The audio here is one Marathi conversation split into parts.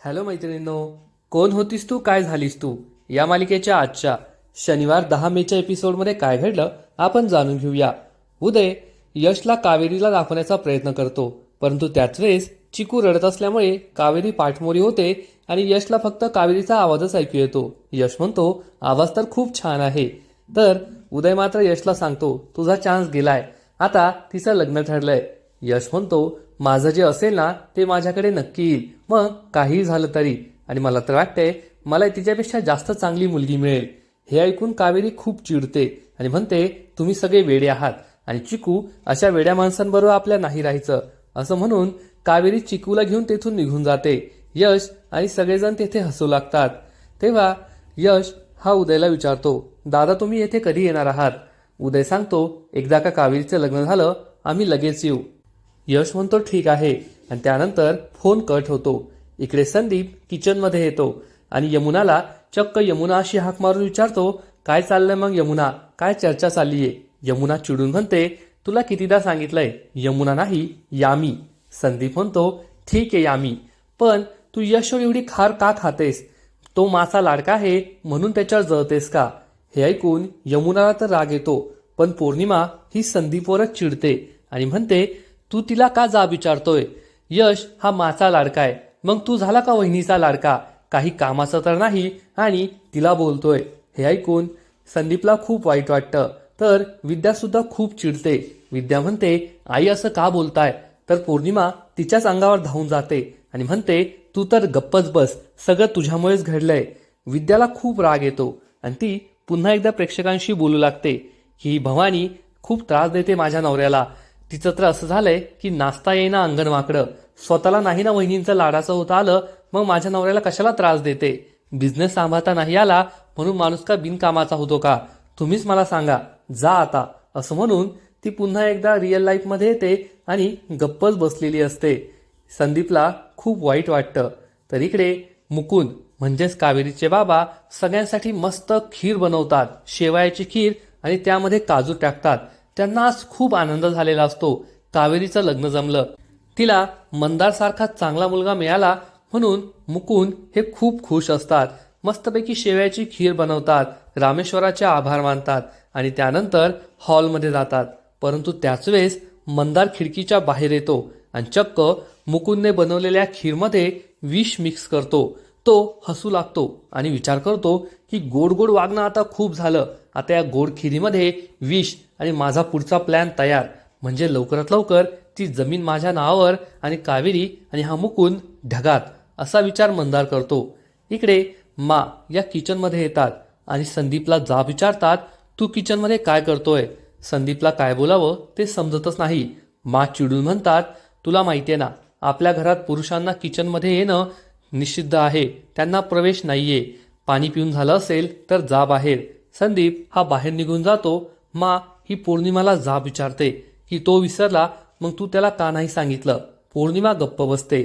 हॅलो मैत्रिणींनो कोण होतीस तू? काय झालीस तू? या मालिकेच्या आजच्या शनिवार दहा मेच्या एपिसोडमध्ये काय घडलं आपण जाणून घेऊया. उदय यशला कावेरीला दाखवण्याचा प्रयत्न करतो परंतु त्याच वेळेस चिकू रडत असल्यामुळे कावेरी पाठमोरी होते आणि यशला फक्त कावेरीचा आवाजच ऐकू येतो. यश म्हणतो आवाज तर खूप छान आहे. तर उदय मात्र यशला सांगतो तुझा चान्स गेलाय. आता तिचं लग्न ठरलंय. यश म्हणतो माझं जे असेल ना ते माझ्याकडे नक्की येईल. मग काहीही झालं तरी. आणि मला तर वाटतंय मला तिच्यापेक्षा जास्त चांगली मुलगी मिळेल. हे ऐकून कावेरी खूप चिडते आणि म्हणते तुम्ही सगळे वेडे आहात. आणि चिकू अशा वेड्या माणसांबरोबर आपल्या नाही राहायचं. असं म्हणून कावेरी चिकूला घेऊन तेथून निघून जाते. यश आणि सगळेजण तेथे हसू लागतात. तेव्हा यश हा उदयला विचारतो दादा तुम्ही येथे कधी येणार आहात? उदय सांगतो एकदा का कावेरीचं लग्न झालं आम्ही लगेच येऊ. यश म्हणतो ठीक आहे. आणि त्यानंतर फोन कट होतो. इकडे संदीप किचनमध्ये येतो. आणि यमुनाला चक्क यमुना अशी हाक मारून विचारतो काय चाललंय मग यमुना? काय चर्चा चाललीये? यमुना चिडून म्हणते तुला कितीदा सांगितलंय यमुना नाही यामी. संदीप म्हणतो ठीक आहे यामी. पण तू यशवर एवढी खार का खातेस? तो मासा लाडका आहे म्हणून त्याच्यावर जळतेस का? हे ऐकून यमुनाला तर राग येतो पण पौर्णिमा ही संदीपवरच चिडते आणि म्हणते तू तिला का जा विचारतोय? यश हा माचा लाडका आहे. मग तू झाला का वहिनीचा लाडका? काही कामाचं तर नाही आणि तिला बोलतोय. हे ऐकून संदीपला खूप वाईट वाटतं. तर विद्यासुद्धा खूप चिडते. विद्या म्हणते आई असं का बोलताय? तर पौर्णिमा तिच्याच अंगावर धावून जाते आणि म्हणते तू तर गप्पच बस. सगळं तुझ्यामुळेच घडलंय. विद्याला खूप राग येतो आणि ती पुन्हा एकदा प्रेक्षकांशी बोलू लागते. ही भवानी खूप त्रास देते माझ्या नवऱ्याला. तिचं तर असं झालंय की नाचता येईना अंगण वाकडं स्वतःला नाही ना वहिनींचं लाडाचं होतं आलं मग माझ्या नवऱ्याला कशाला त्रास देते? बिझनेस सांभाळता नाही आला म्हणून माणूस का बिनकामाचा होतो का? तुम्हीच मला सांगा. जा आता. असं म्हणून ती पुन्हा एकदा रिअल लाईफमध्ये येते आणि गप्पच बसलेली असते. संदीपला खूप वाईट वाटतं. तर इकडे मुकुंद म्हणजेच कावेरीचे बाबा सगळ्यांसाठी मस्त खीर बनवतात. शेवायाची खीर आणि त्यामध्ये काजू टाकतात. त्यांना आज खूप आनंद झालेला असतो. कावेरीचं लग्न जमलं. तिला मंदारसारखा चांगला मुलगा मिळाला म्हणून मुकुंद हे खूप खुश असतात. मस्तपैकी शेवयाची खीर बनवतात रामेश्वराचे आभार मानतात आणि त्यानंतर हॉलमध्ये जातात. परंतु त्याच वेळेस मंदार खिडकीच्या बाहेर येतो आणि चक्क मुकुंदने बनवलेल्या खीरमध्ये विष मिक्स करतो. तो हसू लागतो आणि विचार करतो की गोड गोड वागणं आता खूप झालं. आता या गोड खिरीमध्ये विष आणि माझा पुढचा प्लॅन तयार. म्हणजे लवकरात लवकर ती जमीन माझ्या नावावर आणि कावेरी आणि हा मुकुंद ढगात असा विचार मंदार करतो. इकडे मा या किचनमध्ये येतात आणि संदीपला जाब विचारतात तू किचनमध्ये काय करतोय? संदीपला काय बोलावं ते समजतच नाही. मा चिडून म्हणतात तुला माहिती आहे ना आपल्या घरात पुरुषांना किचनमध्ये येणं निषिद्ध आहे. त्यांना प्रवेश नाहीये. पाणी पिऊन झालं असेल तर जा बाहेर संदीप हा बाहेर निघून जातो. मा ही पौर्णिमाला जाब विचारते की तो विसरला मग तू त्याला का नाही सांगितलं? पौर्णिमा गप्प बसते.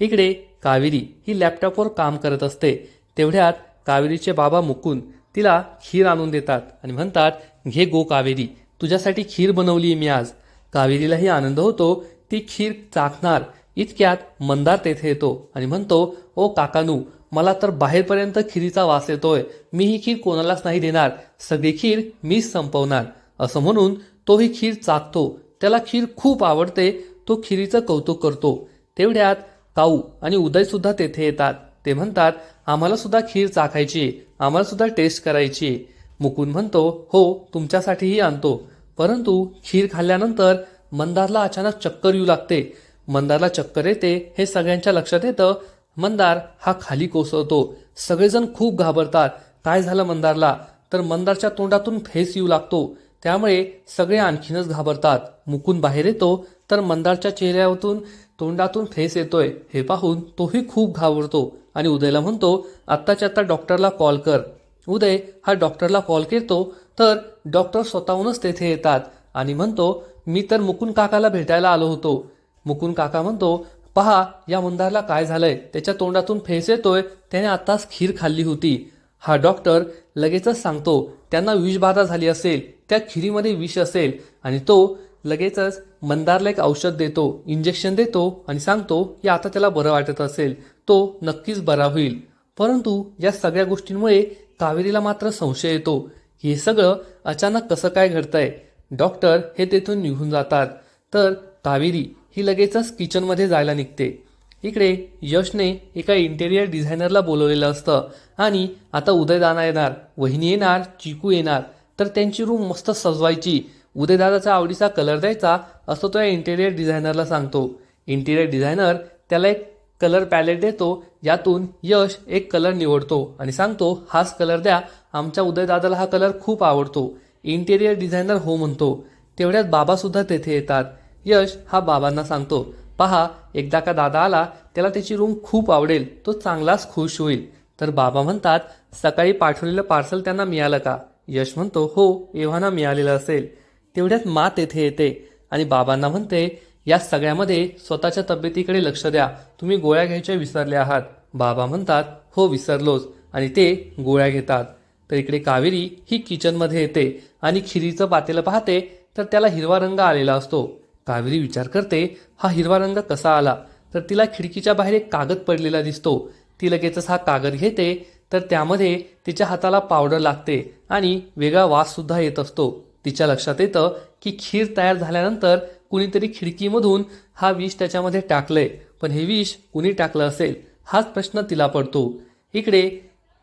इकडे कावेरी ही लॅपटॉपवर काम करत असते. तेवढ्यात कावेरीचे बाबा मुकून तिला खीर आणून देतात आणि म्हणतात घे गो कावेरी तुझ्यासाठी खीर बनवली मी आज. कावेरीलाही आनंद होतो ती खीर चाखणार इतक्यात मंदार तेथे येतो आणि म्हणतो ओ काकानू मला तर बाहेरपर्यंत खिरीचा वास येतोय. मी ही खीर कोणालाच नाही देणार. सगळी खीर मीच संपवणार. असं म्हणून तो ही खीर चाकतो. त्याला खीर खूप आवडते तो खिरीचं कौतुक करतो. तेवढ्यात काऊ आणि उदयसुद्धा तेथे येतात. ते म्हणतात आम्हाला सुद्धा खीर चाखायची आम्हाला सुद्धा टेस्ट करायची मुकुंद म्हणतो हो तुमच्यासाठीही आणतो. परंतु खीर खाल्ल्यानंतर मंदारला अचानक चक्कर येऊ लागते. मंदारला चक्कर येते हे सगळ्यांच्या लक्षात येतं. मंदार हा खाली कोसळतो. सगळेजण खूप घाबरतात. काय झालं मंदारला? तर मंदारच्या तोंडातून फेस येऊ लागतो. त्यामुळे सगळे आणखीनच घाबरतात. मुकुंद बाहेर येतो तर मंदारच्या चेहऱ्यावरून तोंडातून फेस येतोय. हे पाहून तोही खूप घाबरतो आणि उदयला म्हणतो आत्ताच्या आत्ता डॉक्टरला कॉल कर. उदय हा डॉक्टरला कॉल करतो तर डॉक्टर स्वतःहूनच तेथे येतात आणि म्हणतो मी तर मुकुंद काकाला भेटायला आलो होतो. मुकुंद काका म्हणतो पहा या मंदारला काय झालंय? त्याच्या तोंडातून फेस येतोय त्याने आत्ताच खीर खाल्ली होती. हा डॉक्टर लगेचच सांगतो त्यांना विषबाधा झाली असेल. त्या खिरीमध्ये विष असेल आणि तो लगेचच मंदारला एक औषध देतो इंजेक्शन देतो आणि सांगतो की आता त्याला बरं वाटत असेल तो नक्कीच बरा होईल. परंतु या सगळ्या गोष्टींमुळे कावेरीला मात्र संशय येतो. हे सगळं अचानक कसं काय घडतंय? डॉक्टर हे तेथून निघून जातात. तर कावेरी ही लगेचच किचनमध्ये जायला निघते. इकडे यशने एका इंटेरियर डिझायनरला बोलवलेलं असतं आणि आता उदयदाना येणार वहिनी येणार चिकू येणार. तर त्यांची रूम मस्त सजवायची. उदयदादाचा आवडीचा कलर द्यायचा असं तो या इंटेरियर डिझायनरला सांगतो. इंटेरियर डिझायनर त्याला एक कलर पॅलेट देतो यातून यश एक कलर निवडतो आणि सांगतो हाच कलर द्या. आमच्या उदयदादाला हा कलर खूप आवडतो. इंटेरियर डिझायनर हो म्हणतो. तेवढ्यात बाबासुद्धा तेथे येतात. यश हा बाबांना सांगतो पहा एकदा का दादा आला त्याला त्याची रूम खूप आवडेल. तो चांगलाच खुश होईल. तर बाबा म्हणतात सकाळी पाठवलेलं पार्सल त्यांना मिळालं का? यश म्हणतो हो एव्हाना मिळालेलं असेल. तेवढ्यात मा तेथे येते. आणि बाबांना म्हणते या सगळ्यामध्ये स्वतःच्या तब्येतीकडे लक्ष द्या. तुम्ही गोळ्या घ्यायच्या विसरले आहात. बाबा म्हणतात हो विसरलोच. आणि ते गोळ्या घेतात. तर इकडे कावेरी ही किचनमध्ये येते आणि खिरीचं पातेलं पाहते तर त्याला हिरवा रंग आलेला असतो. कावेरी विचार करते हा हिरवा रंग कसा आला? तर तिला खिडकीच्या बाहेर एक कागद पडलेला दिसतो. ती लगेचच हा कागद घेते तर त्यामध्ये तिच्या हाताला पावडर लागते आणि वेगळा वाससुद्धा येत असतो. तिच्या लक्षात येतं की खीर तयार झाल्यानंतर कुणीतरी खिडकीमधून हा विष त्याच्यामध्ये टाकलंय. पण हे विष कुणी टाकलं असेल? हाच प्रश्न तिला पडतो. इकडे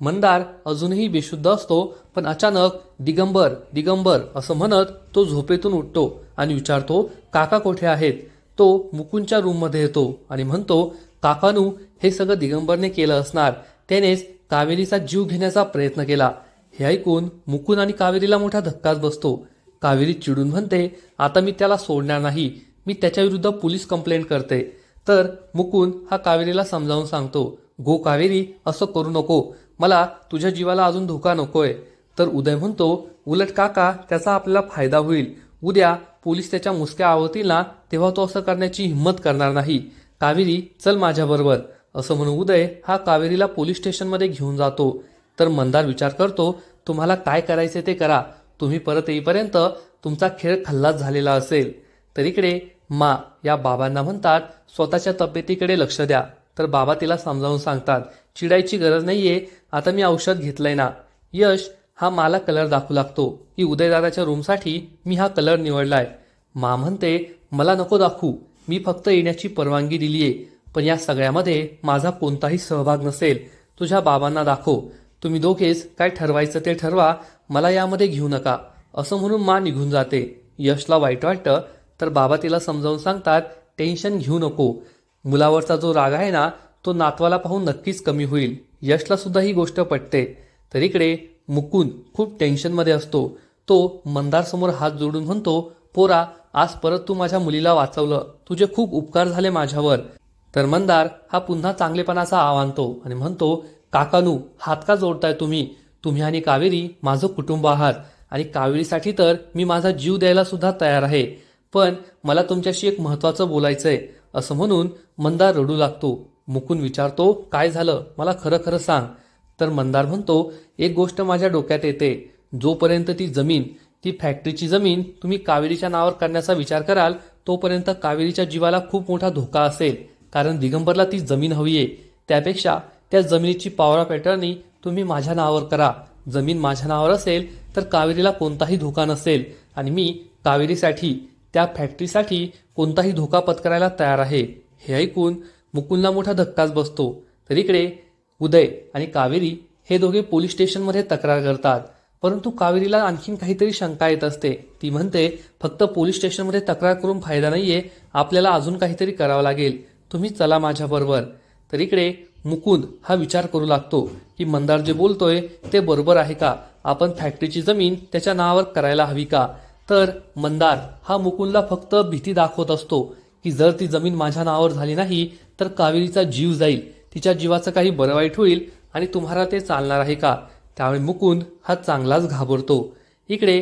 मंदार अजूनही बेशुद्ध असतो पण अचानक दिगंबर दिगंबर असं म्हणत तो झोपेतून उठतो आणि विचारतो काका कोठे आहेत? तो मुकुंदच्या रूममध्ये येतो आणि म्हणतो काकानू हे सगळं दिगंबरने केलं असणार. त्यानेच कावेरीचा जीव घेण्याचा प्रयत्न केला. हे ऐकून मुकुंद आणि कावेरीला मोठा धक्काच बसतो. कावेरी चिडून म्हणते आता मी त्याला सोडणार नाही. मी त्याच्याविरुद्ध पोलीस कंप्लेंट करते. तर मुकुंद हा कावेरीला समजावून सांगतो गो कावेरी असं करू नको. मला तुझ्या जीवाला अजून धोका नकोय. तर उदय म्हणतो उलट काका त्याचा आपल्याला फायदा होईल. उद्या पोलीस त्याच्या मुसक्या आवतील ना तेव्हा तो असं करण्याची हिंमत करणार नाही. कावेरी चल माझ्याबरोबर. असं म्हणून उदय हा कावेरीला पोलीस स्टेशनमध्ये घेऊन जातो. तर मंदार विचार करतो तुम्हाला काय करायचे ते करा. तुम्ही परत येईपर्यंत तुमचा खेळ खल्लास झालेला असेल. तर इकडे मा या बाबांना म्हणतात स्वतःच्या तब्येतीकडे लक्ष द्या तर बाबा तिला समजावून सांगतात चिडायची गरज नाहीये. आता मी औषध घेतलंय ना यश हा मला कलर दाखवू लागतो. की उदयदादाच्या रूमसाठी मी हा कलर निवडलाय. मा म्हणते मला नको दाखवू. मी फक्त येण्याची परवानगी दिलीये. पण या सगळ्यामध्ये माझा कोणताही सहभाग नसेल तुझ्या बाबांना दाखव. तुम्ही दोघेच काय ठरवायचं ते ठरवा मला यामध्ये घेऊ नका. असं म्हणून मा निघून जाते. यशला वाईट वाटतं तर बाबा तिला समजावून सांगतात टेन्शन घेऊ नको. मुलावरचा जो राग आहे ना तो नातवाला पाहून नक्कीच कमी होईल. यशला सुद्धा ही गोष्ट पटते. तर इकडे मुकुंद खूप टेन्शनमध्ये असतो. तो मंदारसमोर हात जोडून म्हणतो पोरा आज परत तू माझ्या मुलीला वाचवलं. तुझे खूप उपकार झाले माझ्यावर. तर मंदार हा पुन्हा चांगलेपणाचा आव आणतो आणि म्हणतो काकानू हात का जोडताय तुम्ही? तुम्ही आणि कावेरी माझं कुटुंब आहात. आणि कावेरीसाठी तर मी माझा जीव द्यायला सुद्धा तयार आहे. पण मला तुमच्याशी एक महत्वाचं आहे असं म्हणून मंदार रडू लागतो. मुकून विचारतो काय झालं? मला खरं खरं सांग. तर मंदार म्हणतो एक गोष्ट माझ्या डोक्यात येते. जोपर्यंत ती जमीन ती फॅक्टरीची जमीन तुम्ही कावेरीच्या नावावर करण्याचा विचार कराल तोपर्यंत कावेरीच्या जीवाला खूप मोठा धोका असेल. कारण दिगंबरला ती जमीन हवी आहे. त्यापेक्षा त्या जमिनीची पावरा पॅटर्नी तुम्ही माझ्या नावावर करा. जमीन माझ्या नावावर असेल तर कावेरीला कोणताही धोका नसेल आणि मी कावेरीसाठी त्या फॅक्टरीसाठी कोणताही धोका पत्करायला तयार आहे. हे ऐकून मुकुंदला मोठा धक्काच बसतो. तर इकडे उदय आणि कावेरी हे दोघे पोलीस स्टेशनमध्ये तक्रार करतात. परंतु कावेरीला आणखीन काहीतरी शंका येत असते. ती म्हणते फक्त पोलीस स्टेशनमध्ये तक्रार करून फायदा नाहीये. आपल्याला अजून काहीतरी करावं लागेल. तुम्ही चला माझ्याबरोबर तर इकडे मुकुंद हा विचार करू लागतो की मंदार जे बोलतोय ते बरोबर आहे का? आपण फॅक्टरीची जमीन त्याच्या नावावर करायला हवी का? तर मंदार हा मुकुंदला फक्त भीती दाखवत असतो की जर ती जमीन माझ्या नावावर झाली नाही तर कावेरीचा जीव जाईल. तिच्या जीवाचं काही बरं वाईट होईल आणि तुम्हाला ते चालणार आहे का? त्यामुळे मुकुंद हा चांगलाच घाबरतो. इकडे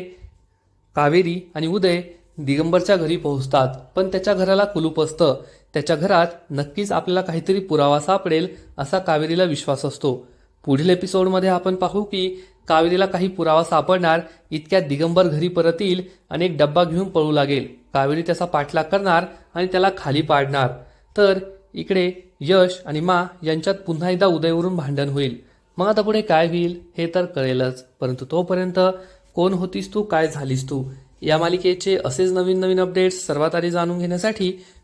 कावेरी आणि उदय दिगंबरच्या घरी पोहोचतात पण त्याच्या घराला कुलूप असतं. त्याच्या घरात नक्कीच आपल्याला काहीतरी पुरावा सापडेल असा कावेरीला विश्वास असतो. पुढील एपिसोडमध्ये आपण पाहू की कावेरीला काही पुरावा सापडणार इतक्या दिगंबर घरी परत येईल आणि एक डब्बा घेऊन पळू लागेल. कावेरी त्याचा पाठलाग करणार आणि त्याला खाली पाडणार. तर इकडे यश आणि मा यांच्यात पुन्हा एकदा उदयवरून भांडण होईल. मग आता पुढे काय होईल हे तर कळेलच परंतु तोपर्यंत कोण होतीस तू काय झालीस तू? या मालिकेचे असेच नवीन नवीन अपडेट्स सर्वात आधी जाणून घेण्यासाठी